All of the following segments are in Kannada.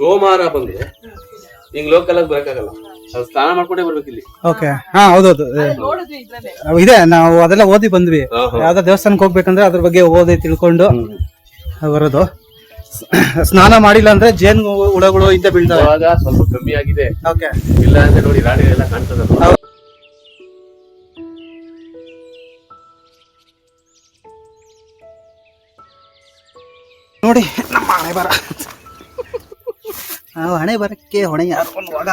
ಸೋಮವಾರ ಬಂದ್ರೆ ಹಿಂಗ್ ಲೋಕಲ್ ಆಗಿ ಬರಕ್ಕಾಗಲ್ಲ. ಸ್ನಾನ ಮಾಡ್ಕೊಂಡೇ ಬರ್ಬೇಕು ಇಲ್ಲಿ. ಓಕೆ ಹಾ ಹೌದೌದು. ಇದೆ ನಾವು ಅದೆಲ್ಲ ಓದಿ ಬಂದ್ವಿ. ಯಾವ್ದಾದ್ರು ಯಾವ್ದೋ ದೇವಸ್ಥಾನಕ್ಕೆ ಹೋಗ್ಬೇಕಂದ್ರೆ ಅದ್ರ ಬಗ್ಗೆ ಓದಿ ತಿಳ್ಕೊಂಡು ಬರೋದು. ಸ್ನಾನ ಮಾಡಿಲ್ಲ ಅಂದ್ರೆ ಜೇನು ಹುಳಗಳು ಇದ್ದ ಬೀಳ್ತಾವೆ. ಇವಾಗ ಸ್ವಲ್ಪ ಕಮ್ಮಿ ಆಗಿದೆ. ಓಕೆ ಇಲ್ಲ ಅಂದ್ರೆ ನೋಡಿ ರಾಡಿ ಎಲ್ಲ ಕಾಣ್ತದಲ್ಲ ನೋಡಿ ನಮ್ಮ ಹಣೆ ಬರ ಹಣೆ ಬರಕ್ಕೆ ಹೊಣೆ ಯಾರು ಅನ್ನುವಾಗ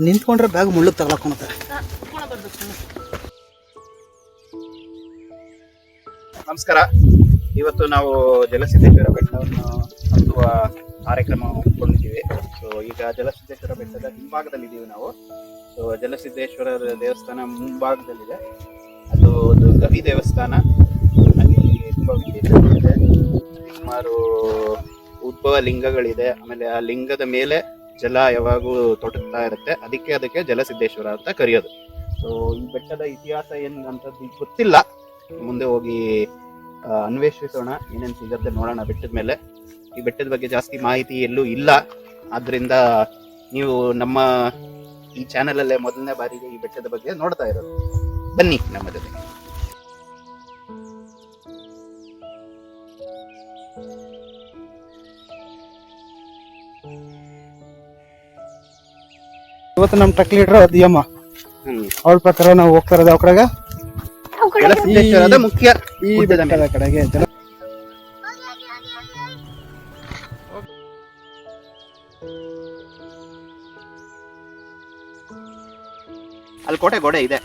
ನಿಂತ್ಕೊಂಡ್ರೆ ಬ್ಯಾಗ್ ಮುಳ್ಳು ತಗೊಳಕೊಂತ ನಮಸ್ಕಾರ. ಇವತ್ತು ನಾವು ಜಲಸಿದ್ದೇಶ್ವರ ಬೆಟ್ಟವನ್ನು ಹತ್ತುವ ಕಾರ್ಯಕ್ರಮ ಹಮ್ಮಿಕೊಂಡಿದ್ದೀವಿ. ಸೊ ಈಗ ಜಲಸಿದ್ದೇಶ್ವರ ಬೆಟ್ಟದ ಹಿಂಭಾಗದಲ್ಲಿದ್ದೀವಿ ನಾವು. ಸೊ ಜಲಸಿದ್ದೇಶ್ವರ ದೇವಸ್ಥಾನ ಮುಂಭಾಗದಲ್ಲಿದೆ. ಅದು ಒಂದು ಗವಿ ದೇವಸ್ಥಾನ. ಅಲ್ಲಿ ತುಂಬ ವಿಶೇಷ ಸುಮಾರು ಉದ್ಭವ ಲಿಂಗಗಳಿದೆ. ಆಮೇಲೆ ಆ ಲಿಂಗದ ಮೇಲೆ ಜಲ ಯಾವಾಗೂ ತೊಡಗ್ತಾ ಇರುತ್ತೆ. ಅದಕ್ಕೆ ಅದಕ್ಕೆ ಜಲಸಿದ್ದೇಶ್ವರ ಅಂತ ಕರೆಯೋದು. ಸೊ ಈ ಬೆಟ್ಟದ ಇತಿಹಾಸ ಏನಂತದ್ದು ಗೊತ್ತಿಲ್ಲ. ಮುಂದೆ ಹೋಗಿ ಅನ್ವೇಷಿಸೋಣ. ಏನೇನು ಸಿಗತ್ತೆ ನೋಡೋಣ ಬೆಟ್ಟದ ಮೇಲೆ. ಈ ಬೆಟ್ಟದ ಬಗ್ಗೆ ಜಾಸ್ತಿ ಮಾಹಿತಿ ಎಲ್ಲೂ ಇಲ್ಲ. ಆದ್ರಿಂದ ನೀವು ನಮ್ಮ ಈ ಚಾನೆಲ್ ಅಲ್ಲೇ ಮೊದಲನೇ ಬಾರಿಗೆ ಈ ಬೆಟ್ಟದ ಬಗ್ಗೆ ನೋಡ್ತಾ ಇರೋದು. ಬನ್ನಿ ನಮ್ಮ ಜೊತೆ ಇವತ್ತು ನಮ್ಮ ಟ್ರಕ್ ಲೀಡರ್ ಅದಿಯಮ್ಮ. ಅವ್ರ ಅವಳ ಪ್ರಕಾರ ನಾವು ಹೋಗ್ತಾ ಇರೋದು ಅವ್ರಾಗ ಕಡೆಗೆ. ಮುಖ್ಯ. ಈ ಬೆಟ್ಟದ ಕಡೆಗೆ ಅಲ್ಲಿ ಕೋಟೆ ಗೋಡೆ ಇದೆ.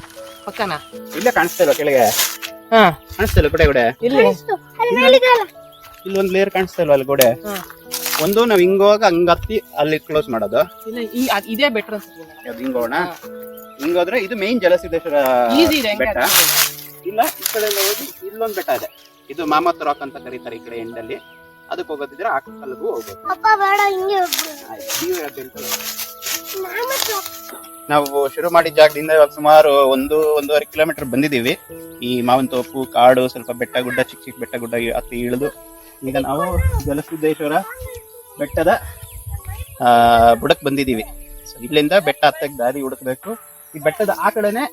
ಪಕ್ಕನ? ಇಲ್ಲೇ ಕಾಣಿಸ್ತಾ ಇಲ್ವಾ ಕೆಳಗೆ? ಹಾ. ಕಾಣಿಸ್ತಾ ಇಲ್ಲ ಕೋಟೆ ಗೋಡೆ? ಇಲ್ಲಿ. ಒಂದ್ ಒಂದು ಲೇಯರ್ ಕಾಣಿಸ್ತಾ ಇಲ್ವಾ ಅಲ್ಲಿ ಗೋಡೆ? ಹಾ. ಒಂದು ನಾವ್ ಹಿಂಗೋಗ ಹಂಗತ್ತಿ ಹತ್ತಿ ಅಲ್ಲಿ ಕ್ಲೋಸ್ ಮಾಡೋದು. ಇಲ್ಲ ಈ ಅದ್- ಇದೇ ಬೆಟರ್ ಹಿಂಗೋಣ? ಹಿಂಗೋದ್ರೆ ಇದು ಮೇನ್ ಜಲಸಿದ್ದೇಶ್ವರ ಈಸಿ ಇದೆ ಹೆಂಗೆ ಬೆಟ್ಟ ಇಲ್ಲ ಈ ಕಡೆ ಎಲ್ಲ ಹೋಗಿ ಇಲ್ಲೊಂದ್ ಬೆಟ್ಟ ಇದೆ. ಇದು ಮಾಮತ್ ರಾಕ್ ಅಂತ ಕರೀತಾರೆ ಈ ಕಡೆ ಎಂಡಲ್ಲಿ ಅದಕ್ಕೆ ಹೋಗೋದಿದ್ರೆ ಆ ಕಲ್ಗೂ ಹೋಗ್ಬೋದು. ಅಪ್ಪ ಬೇಡ ಹಿಂಗೆ ಹೋಗ್ಬಿಡು. ಆಯ್ತು, ನೀವು ಯಾವ್ದು ಹೇಳ್ತೀರಾ? ನಾನು ಮತ್ತು ನಾವು ಶುರು ಮಾಡಿದ ಜಾಗದಿಂದ ಇವಾಗ ಸುಮಾರು ಒಂದು ಒಂದೂವರೆ ಕಿಲೋಮೀಟರ್ ಬಂದಿದ್ದೀವಿ. ಈ ಮಾವಿನ ತೋಪು ಕಾಡು ಸ್ವಲ್ಪ ಬೆಟ್ಟ ಗುಡ್ಡ ಚಿಕ್ಕ ಚಿಕ್ಕ ಬೆಟ್ಟ ಗುಡ್ಡ ಹತ್ತಿ ಇಳಿದು ಈಗ ನಾವು ಜಲಸಿದ್ದೇಶ್ವರ ಬೆಟ್ಟದ ಆ ಬುಡಕ್ ಬಂದಿದ್ದೀವಿ. ಇಲ್ಲಿಂದ ಬೆಟ್ಟ ಹತ್ತಕ್ಕೆ ದಾರಿ ಹುಡುಕ್ಬೇಕು. ಈ ಬೆಟ್ಟದ ಆ ಕಡೆನೆ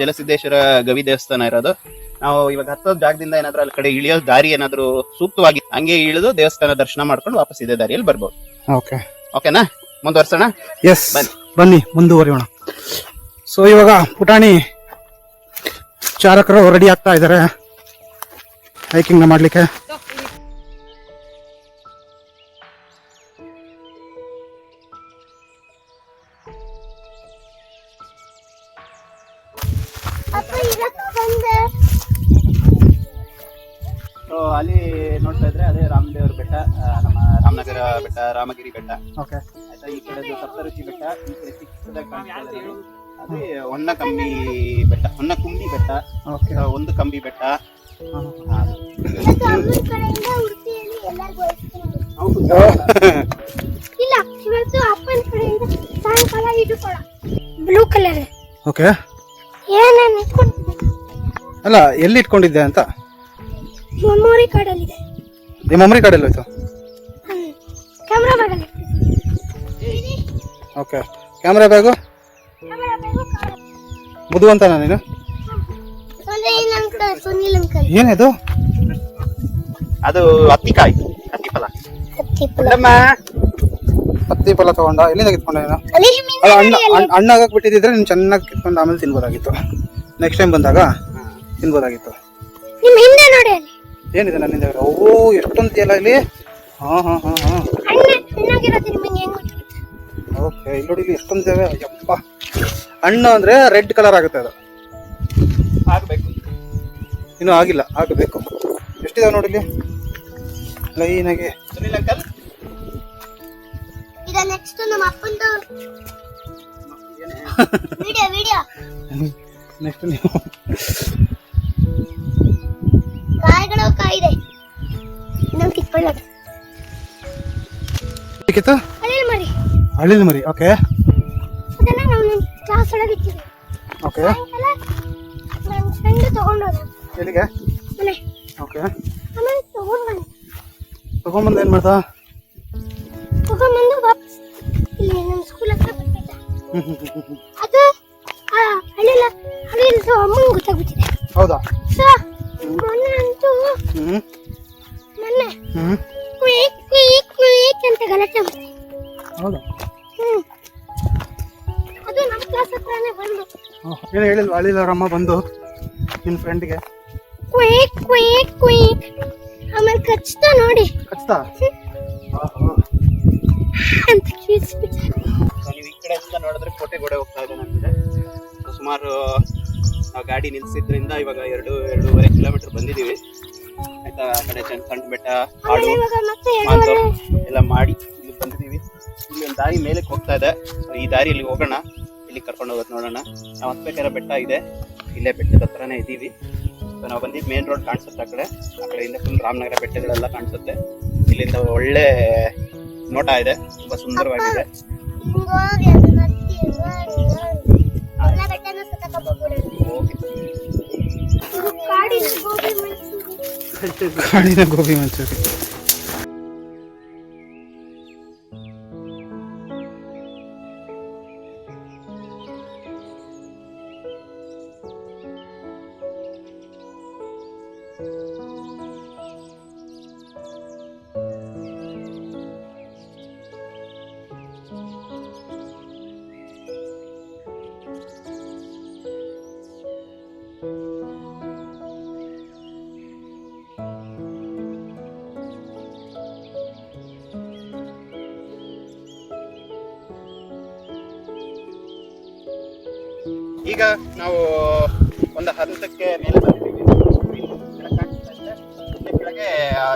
ಜಲಸಿದ್ದೇಶ್ವರ ಗವಿ ದೇವಸ್ಥಾನ ಇರೋದು. ನಾವು ಇವಾಗ ಹತ್ತೋದ್ ಜಾಗದಿಂದ ಏನಾದ್ರೂ ಅಲ್ಲಿ ಕಡೆ ಇಳಿಯೋ ದಾರಿ ಏನಾದ್ರೂ ಸೂಕ್ತವಾಗಿ ಹಂಗೆ ಇಳಿದು ದೇವಸ್ಥಾನ ದರ್ಶನ ಮಾಡ್ಕೊಂಡು ವಾಪಸ್ ಇದೇ ದಾರಿಯಲ್ಲಿ ಬರ್ಬೋದು. ಓಕೆ. ಓಕೆನಾ? ಮುಂದುವರ್ಸೋಣ? ಎಸ್ ಬನ್ನಿ. ಬನ್ನಿ ಮುಂದುವರಿಯೋಣ. ಸೊ ಇವಾಗ ಪುಟಾಣಿ ಚಾಲಕರು ರೆಡಿ ಆಗ್ತಾ ಇದ್ದಾರೆ ಹೈಕಿಂಗ್ ಮಾಡ್ಲಿಕ್ಕೆ. ಸೊ ಅಲ್ಲಿ ನೋಡ್ತಾ ಇದ್ರೆ ಅದೇ ರಾಮದೇವರ ಬೆಟ್ಟ ನಮ್ಮ ರಾಮನಗರ ಬೆಟ್ಟ ರಾಮಗಿರಿ ಬೆಟ್ಟ. ಓಕೆ ಆಯ್ತಾ? ಈ ಕಡೆ ಸಪ್ತರುಚಿ ಬೆಟ್ಟ ಈ ಕಡೆ ಚಿಕ್ಕದಾಗಿ ಅದೇ ಹೊನ್ನ ಕಂಬಿ ಬೆಟ್ಟ ಹೊನ್ನ ಕುಂಬಿ ಬೆಟ್ಟ. ಓಕೆ ಒಂದು ಕಂಬಿ ಬೆಟ್ಟ ಇಲ್ಲ ಇವತ್ತು ಅಪ್ಪನ ಕಡೆಯಿಂದ ಸಾಯಂಕಾಲ ಇಟ್ಟುಕೊಳ್ಳ ಬ್ಲೂ ಕಲರ್ ಓಕೆ ಏನೇನು ಇಟ್ಕೊಂಡಿದ್ದೆ? ಅಲ್ಲ ಎಲ್ಲಿ ಇಟ್ಕೊಂಡಿದ್ದೆ ಅಂತ? ಮೆಮೊರಿ ಕಾರ್ಡಲ್ಲಿದೆ ನಿಮ್ಮ ಮೆಮೊರಿ ಕಾರ್ಡ್ ಅಲ್ಲಿ ಹೋಯ್ತಾ ಕ್ಯಾಮೆರಾ ಬ್ಯಾಗ್ ಬ್ಯಾಗಲ್ಲಿ ಓಕೆ. Camera bag? ಕ್ಯಾಮ್ರಾ ಅಂತ ನೀನು? ಏನಿದು? ಅದು ಅತ್ತಿಕಾಯಿ ಅತ್ತಿಪಲ ಅತ್ತಿಪಲ ಅಮ್ಮ ಹತ್ತಿ ಫಲ ತಗೊಂಡ. ಎಲ್ಲಿಂದ ಕಿತ್ಕೊಂಡ ನೀನು? ಅಲ್ಲಿ ಅಣ್ಣ ಅಣ್ಣ- ಅಣ್ಣ ಆಗಕ್ ಬಿಟ್ಟಿದ್ರೆ ನೀನು ಚೆನ್ನಾಗಿ ಕಿತ್ಕೊಂಡು ಆಮೇಲೆ ತಿನ್ಬೋದಾಗಿತ್ತು. ನೆಕ್ಸ್ಟ್ ಟೈಮ್ ಬಂದಾಗ ತಿನ್ಬೋದಾಗಿತ್ತು. ನಿಮ್ಮ ಹಿಂದೆ ನೋಡಿ ಅಲ್ಲಿ. ಏನಿದೆ ನನ್ನಿಂದ ಓ ಎಷ್ಟೊಂದು ಎಲ್ಲ ಇಲ್ಲಿ? ಹಾ ಓಕೆ ಇಲ್ಲಿ ನೋಡಿ ಇಲ್ಲಿ ಎಷ್ಟೊಂದು ಇದಾವೆ. ಯಪ್ಪ ಹಣ್ಣು ಅಂದ್ರೆ ರೆಡ್ ಕಲರ್ ಆಗುತ್ತೆ ಅದು. ಆಗಬೇಕು. ಇನ್ನೂ ಆಗಿಲ್ಲ ಆಗಬೇಕು. ಎಷ್ಟಿದಾವೆ ನೋಡಿ ಇಲ್ಲಿ? ಲೈನಾಗಿ ಸುನಿಲ್ ಅಂಕಲ್? ಈಗ ನೆಕ್ಸ್ಟ್ ನಮ್ಮ ಅಪ್ಪಂದು ವಿಡಿಯೋ ವಿಡಿಯೋ ನೆಕ್ಸ್ಟ್ ನೀವು. ಬೇಕಿತ್ತು ಅಲ್ಲಿ ಮರಿ. ಓಕೆ ಅದನ್ನ ನಾವು ನಮ್ಮ ಕ್ಲಾಸ್ ಒಳಗೆ ಇಟ್ಟಿದ್ದೀವಿ ಓಕೆ ಎಲ್ಲಿಗೆ? ಮನೆ. ಓಕೆ ಆಮೇಲೆ ತಗೊಂಡ್ ಬಂದೆ ಏನು ಮಾಡ್ತಾ? ವಾಪಸ್ ಇಲ್ಲಿ ನಮ್ಮ ಸ್ಕೂಲ್ ಹತ್ರ ಬರ್ತಿದ್ದ. ಅದು ಅಮ್ಮಂಗೆ ಗೊತ್ತಾಗ್ಬಿಟ್ಟಿದೆ. ಹೌದಾ? ಅವ್ರಮ್ಮ ಬಂದು ನಿನ್ ಫ್ರೆಂಡ್ಗೆ ಕ್ವೀಕ್ ಕ್ವೀಕ್ ಕ್ವೀಕ್ ಆಮೇಲೆ ಕಚ್ತಾ ನೋಡಿ. ಕಚ್ತಾ? ಅಂತ ನೀವು ಈ ಕಡೆಯಿಂದ ನೋಡಿದ್ರೆ ಕೋಟೆ ಗೋಡೆ ಹೋಗ್ತಾ ಇದೆ ನಮಗೆ ಸುಮಾರು ಆ ಗಾಡಿ ನಿಲ್ಸಿದ್ರಿಂದ ಇವಾಗ ಎರಡು ಎರಡೂವರೆ ಕಿಲೋಮೀಟರ್ ಬಂದಿದ್ದೀವಿ. ಆಯ್ತಾ ಆ ಕಡೆ ಚಂದ ಸಣ್ಣ ಬೆಟ್ಟ ಕಾಡು ಎರಡೂವರೆ ಎಲ್ಲ ಮಾಡಿ ಇಲ್ಲಿ ಬಂದಿದ್ದೀವಿ. ಇಲ್ಲಿ ಒಂದು ದಾರಿ ಮೇಲಕ್ಕೆ ಹೋಗ್ತಾ ಇದೆ. ಈ ದಾರಿಯಲ್ಲಿ ಹೋಗೋಣ. ಇಲ್ಲಿ ಕರ್ಕೊಂಡು ಹೋಗೋದು ನೋಡೋಣ. ನಾವು ಹತ್ಬೇಕಾರ ಬೆಟ್ಟ ಇದೆ. ಇಲ್ಲೇ ಬೆಟ್ಟದ ಹತ್ರನೇ ಇದ್ದೀವಿ ಸೊ ನಾವು ಬಂದು ಮೇನ್ ರೋಡ್ ಕಾಣಿಸುತ್ತೆ ಆ ಕಡೆ. ಆ ಕಡೆಯಿಂದ ಫುಲ್ ರಾಮನಗರ ಬೆಟ್ಟಗಳೆಲ್ಲ ಕಾಣಿಸುತ್ತೆ. ಇಲ್ಲಿಂದ ಒಳ್ಳೆ ನೋಟ ಇದೆ. ತುಂಬಾ ಸುಂದರವಾಗಿದೆ. ಕಾಡಿನ ಗೋಬಿ ಮಂಚೂರಿ. ಈಗ ನಾವು ಒಂದು ಹಂತಕ್ಕೆ ಮೇಲೆ ಬಂದಿದ್ದೀವಿ ಕೆಳಗೆ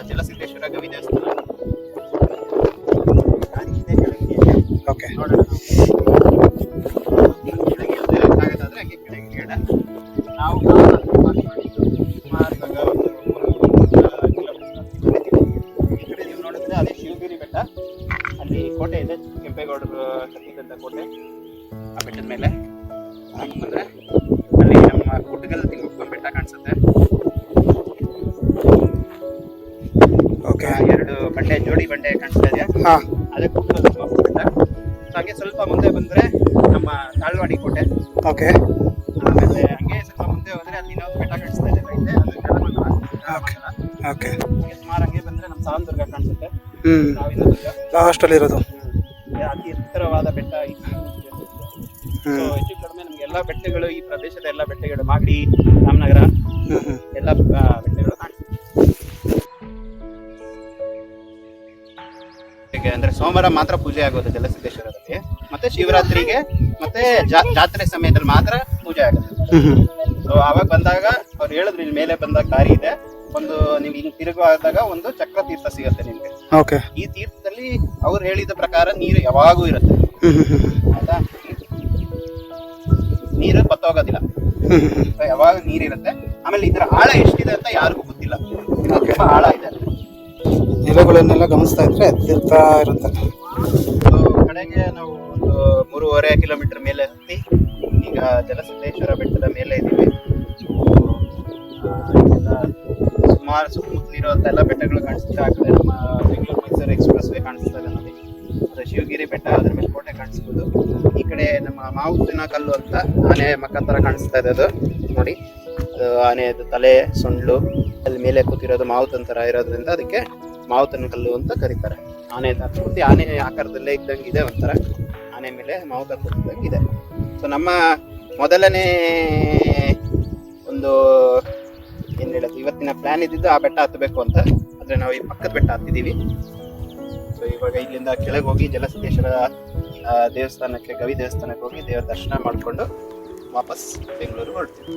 ಜಲಸಿದ್ದೇಶ್ವರ ಗವಿ ದೇವಸ್ಥಾನ. ಓಕೆ ನೋಡೋಣ ಕೋಟೆ ಇದೆ ಕೆಂಪೇಗೌಡರು ಕಟ್ಟಿದಂತ ಕೋಟೆ ಆ ಬೆಟ್ಟದ ಮೇಲೆ ಬಂದ್ರೆ ಅಲ್ಲಿ ನಮ್ಮ ಕುಟಗಲ್ ತಿಂಗಳ ಬೆಟ್ಟ ಕಾಣಿಸುತ್ತೆ. ಓಕೆ ಎರಡು ಬಂಡೆ ಜೋಡಿ ಬಂಡೆ ಕಾಣಿಸ್ತಾ ಇದೆಯಾ ಹಾ. ಅದೇ ಕುಟಗಲ್ ತಿಮ್ಮಪ್ಪನ ಬೆಟ್ಟ ಸೊ ಹಂಗೆ ಸ್ವಲ್ಪ ಮುಂದೆ ಬಂದ್ರೆ ನಮ್ಮ ತಾಳ್ವಾಡಿ ಕೋಟೆ. ಓಕೆ ಆಮೇಲೆ ಹಂಗೆ ಸ್ವಲ್ಪ ಮುಂದೆ ಹೋದ್ರೆ ಅಲ್ಲಿ ನಾವು ಬೆಟ್ಟ ಕಾಣಿಸ್ತಾ ಇದೆ. ಇದೆ. ಓಕೆ ಹಂಗೆ ಸುಮಾರು ಹಂಗೆ ಬಂದ್ರೆ ನಮ್ಮ ಸಾವನದುರ್ಗ ಕಾಣಿಸುತ್ತೆ. ಹ್ಮ್. ಸಾವಿನ ದುರ್ಗ ಲಾಸ್ಟಲ್ಲಿ ಇರೋದು. ಅತಿ ಎತ್ತರವಾದ ಬೆಟ್ಟ ಹೆಚ್ಚು ಕಡಿಮೆ ಎಲ್ಲಾ ಬೆಟ್ಟಗಳು ಈ ಪ್ರದೇಶದ ಎಲ್ಲಾ ಬೆಟ್ಟಗಳು ಮಾಗಡಿ ರಾಮನಗರ ಎಲ್ಲಾ ಬೆಟ್ಟಗಳು ಕಾಣಿಸ್ತವೆ ಅಂದ್ರೆ ಸೋಮವಾರ ಮಾತ್ರ ಪೂಜೆ ಆಗೋದು ಜಲಸಿದ್ದೇಶ್ವರದಲ್ಲಿ. ಮತ್ತೆ ಶಿವರಾತ್ರಿಗೆ ಮತ್ತೆ ಜಾತ್ರೆ ಸಮಯದಲ್ಲಿ ಮಾತ್ರ ಪೂಜೆ ಆಗುತ್ತೆ. ಸೊ ಅವಾಗ ಬಂದಾಗ ಅವ್ರು ಹೇಳಿದ್ರು ಇಲ್ಲಿ ಮೇಲೆ ಬಂದಾಗ ದಾರಿ ಇದೆ. ಒಂದು ನಿಮ್ಗೆ ಹಿಂಗ್ ತಿರುಗುವಾದಾಗ ಒಂದು ಚಕ್ರ ತೀರ್ಥ ಸಿಗುತ್ತೆ ನಿಮ್ಗೆ. ಈ ತೀರ್ಥದಲ್ಲಿ ಅವ್ರು ಹೇಳಿದ ಪ್ರಕಾರ ನೀರು ಯಾವಾಗೂ ಇರುತ್ತೆ. ಆಯ್ತಾ? ನೀರು ಬತ್ತೋಗೋದಿಲ್ಲ ಯಾವಾಗ ನೀರಿರುತ್ತೆ ಆಮೇಲೆ ಇದರ ಆಳ ಎಷ್ಟಿದೆ ಅಂತ ಯಾರಿಗೂ ಗೊತ್ತಿಲ್ಲ. ತುಂಬಾ ಆಳ ಇದೆ ಎಲೆಗಳನ್ನೆಲ್ಲ ಗಮನಿಸ್ತಾ ಇದ್ರೆ ತಿರ್ತಾ ಇರುತ್ತೆ. ಸೊ ಕಡೆಗೆ ನಾವು ಒಂದು ಮೂರುವರೆ ಕಿಲೋಮೀಟರ್ ಮೇಲೆ ಹತ್ತಿ ಈಗ ಜಲಸಿದ್ದೇಶ್ವರ ಬೆಟ್ಟದ ಮೇಲೆ ಇದ್ದೀವಿ. ಸುಮಾರು ಸುತ್ತಮುತ್ತಲಿರುವಂತ ಎಲ್ಲ ಬೆಟ್ಟಗಳು ಕಾಣಿಸ್ತಾ ಇದೆ. ನಮ್ಮ ಬೆಂಗಳೂರು ಮೈಸೂರು ಎಕ್ಸ್ಪ್ರೆಸ್ ವೇ ಕಾಣಿಸ್ತಾ ಇದೆ. ಶಿವಗಿರಿ ಬೆಟ್ಟ ಅದ್ರ ಮೇಲೆ ಕೋಟೆ ಕಾಣಿಸ್ಬೋದು. ಈ ಕಡೆ ನಮ್ಮ ಮಾವುತಿನ ಕಲ್ಲು ಅಂತ ಆನೆ ಮಕ್ಕ ತರ ಕಾಣಿಸ್ತಾ ಇದೆ ಅದು. ನೋಡಿ ಆನೆದು ತಲೆ, ಸೊಂಡ್ಲು, ಅಲ್ಲಿ ಮೇಲೆ ಕೂತಿರೋದು ಮಾವುತನ ತರ ಇರೋದ್ರಿಂದ ಅದಕ್ಕೆ ಮಾವುತನ ಕಲ್ಲು ಅಂತ ಕರೀತಾರೆ. ಆನೆ ಪೂರ್ತಿ ಆನೆ ಆಕಾರದಲ್ಲೇ ಇದ್ದಂಗೆ ಇದೆ ಒಂಥರ. ಆನೆ ಮೇಲೆ ಮಾವುತ ಕೂತಿದ್ದಂಗೆ ಇದೆ. ಸೊ ನಮ್ಮ ಮೊದಲನೇ ಒಂದು ಏನ್ ಹೇಳೋದು, ಇವತ್ತಿನ ಪ್ಲಾನ್ ಇದ್ದಿದ್ದು ಆ ಬೆಟ್ಟ ಹತ್ತಬೇಕು ಅಂತ. ಆದ್ರೆ ನಾವು ಈ ಪಕ್ಕದ ಬೆಟ್ಟ ಹತ್ತಿದೀವಿ. ಸೊ ಇವಾಗ ಇಲ್ಲಿಂದ ಕೆಳಗೆ ಹೋಗಿ ಜಲಸಿದ್ದೇಶ್ವರ ದೇವಸ್ಥಾನಕ್ಕೆ ಗವಿ ದೇವಸ್ಥಾನಕ್ಕೆ ಹೋಗಿ ದೇವರ ದರ್ಶನ ಮಾಡಿಕೊಂಡು ವಾಪಸ್ ಬೆಂಗಳೂರು ಹೊರಡ್ತೀವಿ.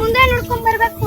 ಮುಂದೆ ನೋಡ್ಕೊಂಡ್ ಬರ್ಬೇಕು.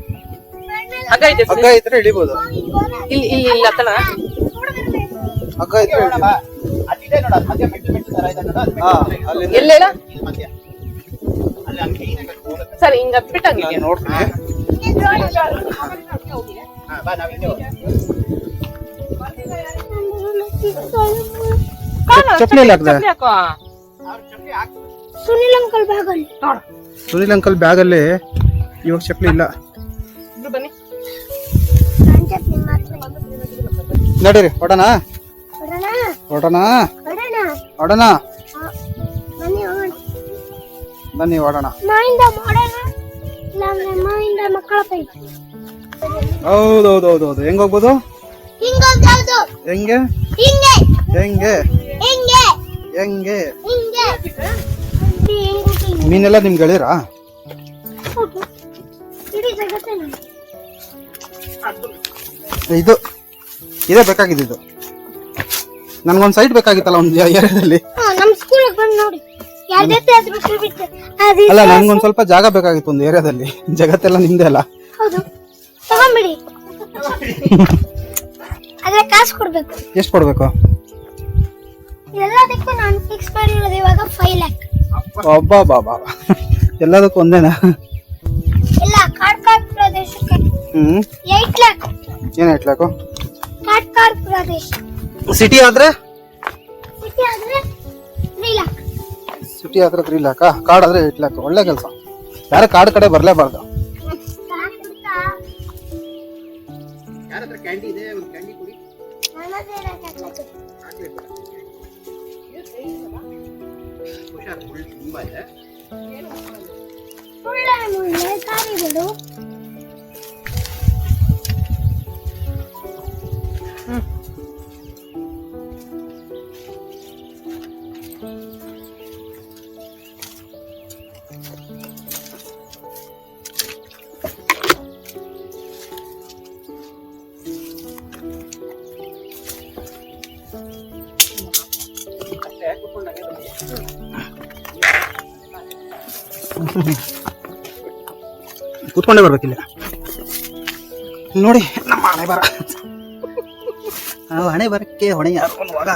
ಹಗ್ಗ ಐತೆ ಹಗ್ಗ ಇದ್ರೆ ಇಳಿಬೋದು. ಇಲ್ಲಿ ಇಲ್ಲಿ ಇಲ್ಲಿ ಹತ್ತಣ ಹಗ್ಗ ಇದ್ರೆ. ಅಲ್ಲಿ ಅಲ್ಲಿ. ಸರಿ ಹಿಂಗ ಹತ್ಬಿಟ್ಟು ಹಂಗೆ. ನೋಡ್ತೀನಿ. ಚಪ್ಪಲಿ ಹಾಕ್ದೆ? ಸುನಿಲ್ ಅಂಕಲ್ ಬ್ಯಾಗ್ ಅಲ್ಲಿ. ಸುನಿಲ್ ಅಂಕಲ್ ಬ್ಯಾಗಲ್ಲಿ ಇವಾಗ ಚಪ್ಪಲಿ ಇಲ್ಲ. ನಡೀರಿ ಹೊಡೋಣ. ಹೊಡೋಣ? ಹೊಡೋಣ. ಬನ್ನಿ ಹೊಡೋಣ. ಹೌದೌದೌದೌದು. ಹೆಂಗ್ ಹೋಗ್ಬೋದು? ಹೆಂಗೆ ಹಿಂಗೆ? ಹೆಂಗೆ? ಮೀನೆಲ್ಲ ನಿಮ್ಗೆ ನಾನು ಇದು ಇದೇ ಬೇಕಾಗಿದ್ದು ನನ್ಗೊಂದ್ ಸೈಟ್ ಬೇಕಾಗಿತ್ತಲ್ಲ ಒಂದು ಏರಿಯಾದಲ್ಲಿ ಹಾ ನಮ್ ಸ್ಕೂಲ್ ಬಂದ್ ನೋಡಿ. ಯಾರ ಜೊತೆ ಆದ್ರೂ ಬಿಟ್ಟು ಬಿಟ್ಟು ಅದು ಅಲ್ಲ ನನ್ಗೊಂದ್ ಸ್ವಲ್ಪ ಜಾಗ ಬೇಕಾಗಿತ್ತು ಒಂದು ಏರಿಯಾದಲ್ಲಿ. ಜಗತ್ತೆಲ್ಲ ನಿಂದೆ ಅಲ್ಲ. ಹೌದು. ತಗೊಂಬಿಡಿ. ಆದ್ರೆ ಕಾಸು ಕೊಡ್ಬೇಕು. ಎಷ್ಟು ಕೊಡ್ಬೇಕು? ಎಲ್ಲದಕ್ಕೂ ನಾನು ಫಿಕ್ಸ್ ಮಾಡಿರೋದು ಇವಾಗ ಫೈವ್ ಲ್ಯಾಕ್ ಒಬ್ಬಾ ಬಾಬಾ ಎಲ್ಲದಕ್ಕೂ ಒಂದೇನಾ? ಇಲ್ಲ ಕಾಡ್ಕಾಡ್ ಪ್ರದೇಶಕ್ಕೆ. ಹ್ಮ್. ಏಟ್ ಲ್ಯಾಕ್ ಏನ್ ಇಟ್ಲಾಕು ಪ್ರದೇಶ. ಸಿಟಿ ಆದ್ರೆ? ಸಿಟಿ ಆದ್ರೆ ತ್ರೀ ಲ್ಯಾಕ್ ಸಿಟಿ ಆದ್ರೆ ತ್ರೀ ಲ್ಯಾಕ ಕಾಡ್ ಆದ್ರೆ ಏಟ್ ಲ್ಯಾಕ್ ಒಳ್ಳೆ ಕೆಲಸ. ಯಾರು ಕಾಡ್ ಕಡೆ ಬರ್ಲೇಬಾರ್ದು. ಒಳ್ಳೆ ಮುಳ್ಳೆ ಕಾರಿಗಳು ಕೂತ್ಕೊಂಡೇ ಬರ್ಬೇಕಿಲ್ಲ. ನೋಡಿ ನಮ್ಮ ಹಣೆ ಬರ. ನಾವು ಹಣೆ ಬರಕ್ಕೆ ಹೊಣೆ ಹಾಕೊಂಡುವಾಗ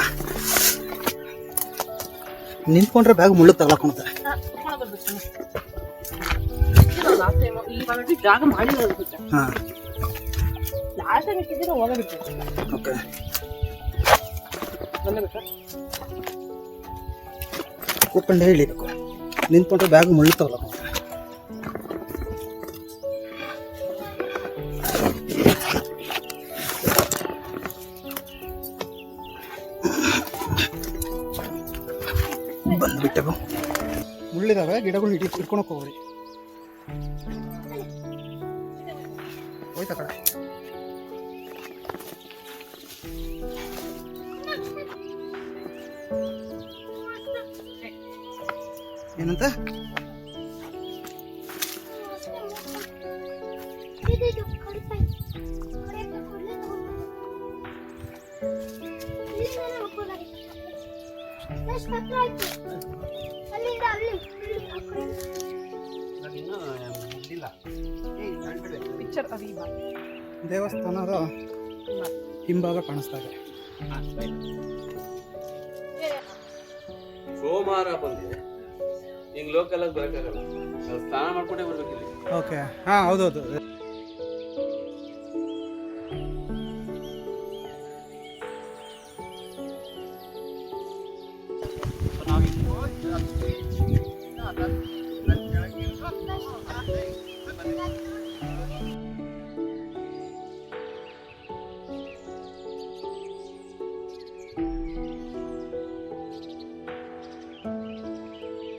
ನಿಂತ್ಕೊಂಡ್ರೆ ಬ್ಯಾಗ್ ಮುಳ್ಳು ತಗೊಳಕೊಂತಾರೆ ಹೇಳಿ ಹಾ. ಬಂದ್ಬಿಟ್ಟು ಕೂತ್ಕೊಂಡೇ ನಿಂತ್ಕೊಂಡ್ರೆ ಬ್ಯಾಗ್ ಮುಳ್ಳು ತಗೊಳಕೊಂತಾರೆ ಬಂದ್ಬಿಟ್ಟೆವು ಮುಳ್ಳಿದಾವೆ ಗಿಡಗಳು ಹಿಡಿ ಹಿಡ್ಕೊಳಕ್ ಹೋಗ್ರಿ. ಹೋಯ್ತಾ ಕಡೆ ಏನಂತ? ಇದು ಪಿಕ್ಚರ್ ದೇವಸ್ಥಾನದ ಹಿಂಭಾಗ ಕಾಣಿಸ್ತಾ ಇದೆ. ಸೋಮವಾರ ಬಂದಿದೆ. ಹಿಂಗ್ ಲೋಕಲ್ ಆಗಿ ಬರಕ್ಕಾಗಲ್ಲ. ಸ್ನಾನ ಮಾಡ್ಕೊಂಡೇ ಬರ್ಬೇಕಿಲ್ಲ. ಓಕೆ ಹಾ ಹೌದೌದು.